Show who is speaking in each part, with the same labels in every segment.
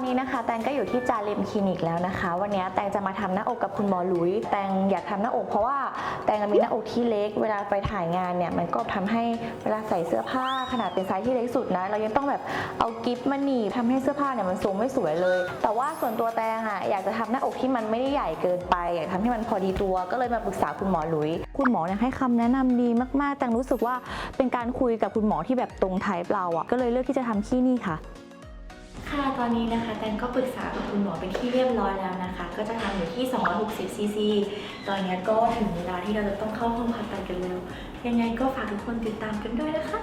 Speaker 1: อนนี้นะคะแตงก็อยู่ที่จาริมคลินิกแล้วนะคะ วันนี้แตงจะมาทำหน้าอกกับคุณหมอหลุย แตงอยากทำหน้าอกเพราะว่าแตงมีหน้าอกที่เล็ก เวลาไปถ่ายงานเนี่ยมันก็ทำให้เวลาใส่เสื้อผ้าขนาดเป็นไซส์ที่เล็กสุดนะเรายังต้องแบบเอากิฟต์มาหนีบทำให้เสื้อผ้าเนี่ยมันทรงไม่สวยเลย แต่ว่าส่วนตัวแตงอะอยากจะทำหน้าอกที่มันไม่ได้ใหญ่เกินไปอยากทำให้มันพอดีตัวก็เลยมาปรึกษาคุณหมอหลุย คุณหมอเนี่ยให้คำแนะนำดีมากๆแตงรู้สึกว่าเป็นการคุยกับคุณหมอที่แบบตรงไทป์เราอะก็เลยเลือกที่จะทำที่นี่ค่ะ ค่ะตอนนี้นะคะแตนก็ปรึกษากับคุณหมอเป็นที่เรียบร้อยแล้วนะคะ ก็จะทำอยู่ที่ 260 ซีซี ตอนนี้ก็ถึงเวลาที่เราจะต้องเข้าห้องผ่าตัดกันแล้ว ยังไงก็ฝากทุกคนติดตามกันด้วยนะคะ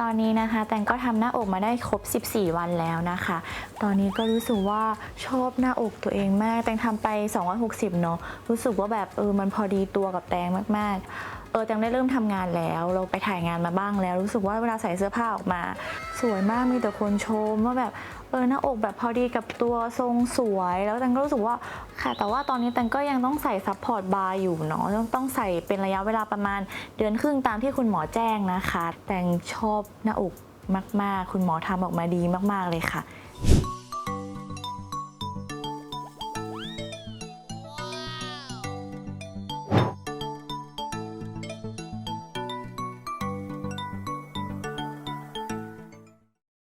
Speaker 1: ตอนนี้นะคะ แตงก็ทำหน้าอกมาได้ครบ 14 วันแล้วนะคะ ตอนนี้ก็รู้สึกว่าชอบหน้าอกตัวเองมาก แตงทำไป 260 เนอะรู้สึกว่าแบบเออมันพอดีตัวกับแตงมากๆ เออแตงได้เริ่มทำงานแล้ว เราไปถ่ายงานมาบ้างแล้ว รู้สึกว่าเวลาใส่เสื้อผ้าออกมา สวยมากมีแต่คนชมว่าแบบเออหน้าอกแบบพอดีกับตัวทรงสวย แล้วแตงก็รู้สึกว่าค่ะ แต่ว่าตอนนี้แตงก็ยังต้องใส่ซัพพอร์ตบาร์อยู่เนาะต้องต้องใส่เป็นระยะเวลาประมาณเดือนครึ่งตามที่คุณหมอแจ้งนะคะ แตงชอบหน้าอกมาก ๆ คุณหมอทำออกมาดีมาก ๆเลยค่ะ